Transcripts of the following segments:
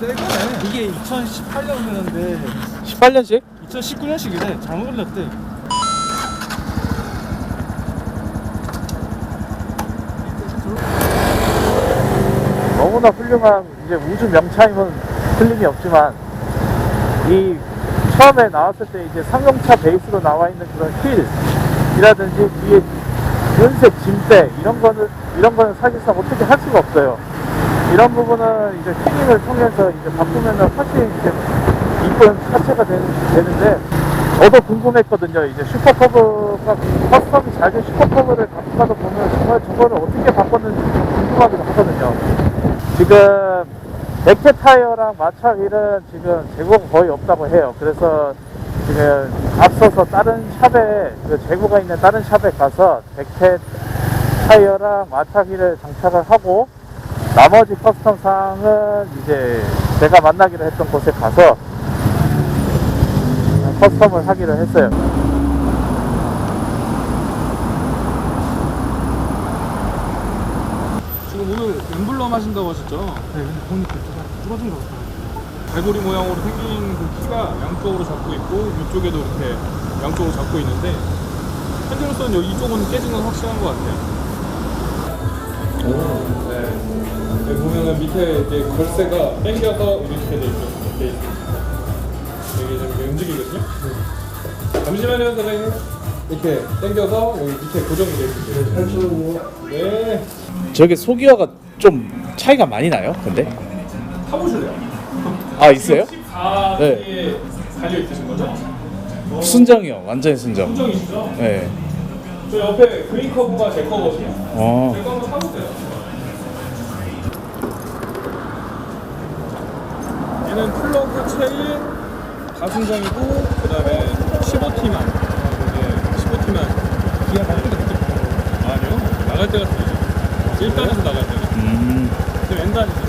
이게 2018년이었는데 18년씩? 2019년식이래. 잘못 걸렸대. 너무나 훌륭한 이제 우주 명차임은 틀림이 없지만 이 처음에 나왔을 때 이제 상용차 베이스로 나와 있는 그런 휠이라든지 뒤에 연색 짐대 이런 거는 이런 거는 사실상 어떻게 할 수가 없어요. 이런 부분은 이제 튜닝을 통해서 이제 바꾸면은 훨씬 이제 이쁜 차체가 되는, 되는데 저도 궁금했거든요. 이제 슈퍼커브가 커스텀이 잘된 슈퍼커브를 갖고 가서 보면 정말 저거를 어떻게 바꿨는지 좀 궁금하기도 하거든요. 지금 액체 타이어랑 마차 휠은 지금 재고가 거의 없다고 해요. 그래서 지금 앞서서 다른 샵에 그 재고가 있는 다른 샵에 가서 액체 타이어랑 마차 휠을 장착을 하고 나머지 커스텀 사항은 이제 제가 만나기로 했던 곳에 가서 커스텀을 하기로 했어요. 지금 오늘 엠블럼 하신다고 하셨죠? 네, 근데 보니까 뚫어- 뚫어진 거 같아요. 갈고리 모양으로 생긴 그 키가 양쪽으로 잡고 있고 이쪽에도 이렇게 양쪽으로 잡고 있는데 현재로서는 여기 이쪽은 깨진 건 확실한 것 같아요. 네. 여기 보면은 밑에 이제 걸쇠가 당겨서 이렇게 돼 있죠. 돼 있습니다. 여기 지금 이렇게 움직이거든요. 잠시만요, 선생님. 이렇게 당겨서 여기 밑에 고정이 돼 있습니다. 잠시만요. 네. 저게 소기어가 좀 차이가 많이 나요? 근데? 타보실래요? 아 있어요? 14에 네. 달려 있으신 거죠? 순정이요. 완전히 순정. 함정이시죠? 네. 저 옆에 그린 커브가 제 거거든요. 어. 제 거 한번 타보세요. 얘는 플러그 체인 다순정이고 그 다음에 15T만. 네, 15T만. 기아 갈 때가 느껴요. 아니요. 나갈 때가 틀리죠. 1단에서 나갈 때가. 음. 지금 N단이죠.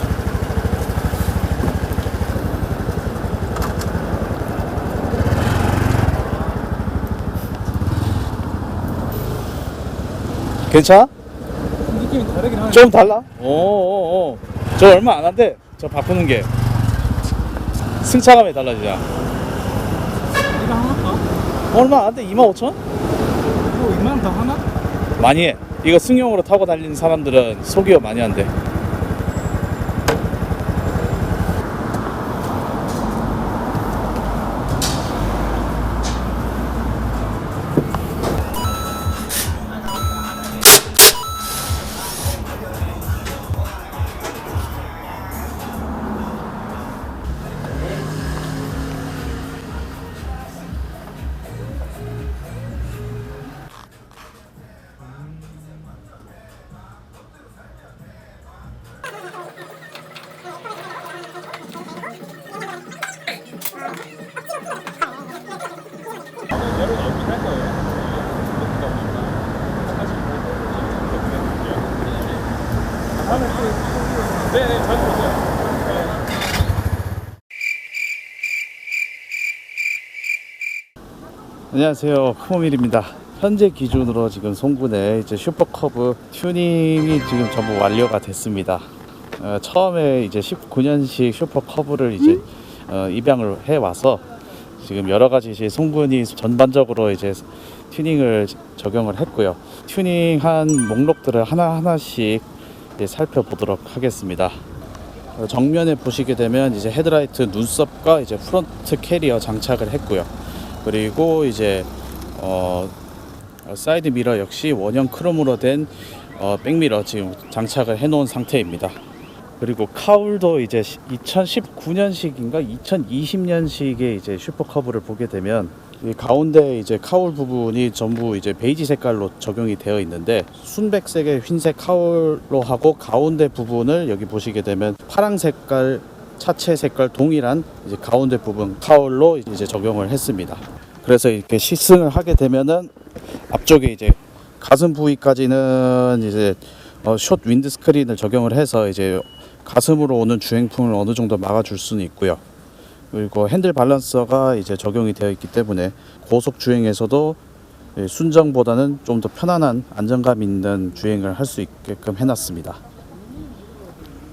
괜찮아? 느낌이 다르긴 하네. 좀 달라? 오오오. 저 얼마 안 한대. 저 바꾸는 게 승차감이 달라지잖아. 이거 하나? 얼마 안 돼? 25,000? 이거 2만 원더 하나? 많이 해. 이거 승용으로 타고 다니는 사람들은 소기어 많이 한대. 네, 네, 저한테 오세요. 안녕하세요. 크모밀입니다. 현재 기준으로 지금 송군의 이제 슈퍼커브 튜닝이 지금 전부 완료가 됐습니다. 어, 처음에 이제 19년식 슈퍼커브를 이제 어, 입양을 해 와서 지금 여러 가지 이제 송군이 전반적으로 이제 튜닝을 적용을 했고요. 튜닝한 목록들을 하나 하나씩 이제 살펴보도록 하겠습니다. 어, 정면에 보시게 되면 이제 헤드라이트 눈썹과 이제 프론트 캐리어 장착을 했고요. 그리고 이제 어, 어, 사이드 미러 역시 원형 크롬으로 된 어, 백미러 지금 장착을 해 놓은 상태입니다. 그리고 카울도 이제 2019년식인가 2020년식의 이제 슈퍼커브를 보게 되면 이 가운데 이제 카울 부분이 전부 이제 베이지 색깔로 적용이 되어 있는데 순백색의 흰색 카울로 하고 가운데 부분을 여기 보시게 되면 파랑 색깔 차체 색깔 동일한 이제 가운데 부분 카울로 이제 적용을 했습니다. 그래서 이렇게 시승을 하게 되면은 앞쪽에 이제 가슴 부위까지는 이제 어, 숏 윈드 스크린을 적용을 해서 이제 가슴으로 오는 주행풍을 어느 정도 막아줄 수는 있고요. 그리고 핸들 밸런서가 이제 적용이 되어 있기 때문에 고속 주행에서도 예, 순정보다는 좀 더 편안한 안정감 있는 주행을 할 수 있게끔 해놨습니다.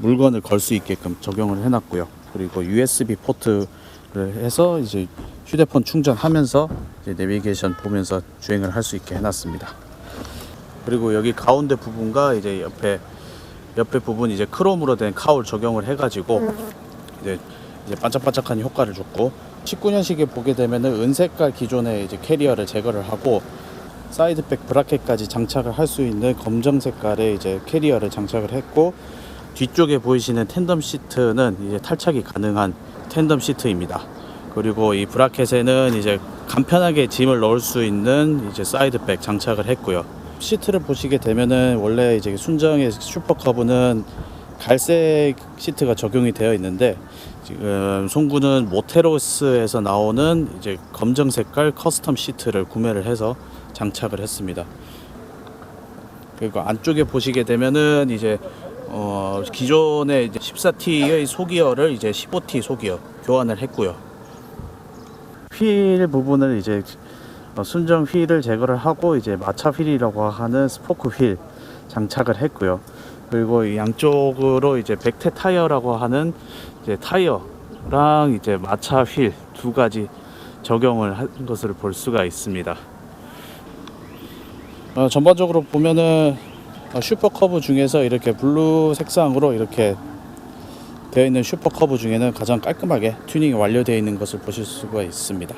물건을 걸 수 있게끔 적용을 해놨고요. 그리고 USB 포트를 해서 이제 휴대폰 충전하면서 이제 내비게이션 보면서 주행을 할 수 있게 해놨습니다. 그리고 여기 가운데 부분과 이제 옆에 옆에 부분 이제 크롬으로 된 카울 적용을 해가지고 이제 이제 반짝반짝한 효과를 줬고 19년식에 보게 되면은 은색깔 기존의 이제 캐리어를 제거를 하고 사이드백 브라켓까지 장착을 할 수 있는 검정 색깔의 이제 캐리어를 장착을 했고 뒤쪽에 보이시는 텐덤 시트는 이제 탈착이 가능한 텐덤 시트입니다. 그리고 이 브라켓에는 이제 간편하게 짐을 넣을 수 있는 이제 사이드백 장착을 했고요. 시트를 보시게 되면은 원래 이제 순정의 슈퍼커브는 갈색 시트가 적용이 되어 있는데 지금 송구는 모테로스에서 나오는 이제 검정 색깔 커스텀 시트를 구매를 해서 장착을 했습니다. 그리고 안쪽에 보시게 되면은 이제 어 기존의 이제 14T의 소기어를 이제 15T 소기어 교환을 했고요. 휠 부분을 이제 어, 순정 휠을 제거를 하고 이제 마차 휠이라고 하는 스포크 휠 장착을 했고요. 그리고 이 양쪽으로 이제 백태 타이어라고 하는 이제 타이어랑 이제 마차 휠 두 가지 적용을 한 것을 볼 수가 있습니다. 어, 전반적으로 보면은 어, 슈퍼커브 중에서 이렇게 블루 색상으로 이렇게 되어 있는 슈퍼커브 중에는 가장 깔끔하게 튜닝이 완료되어 있는 것을 보실 수가 있습니다.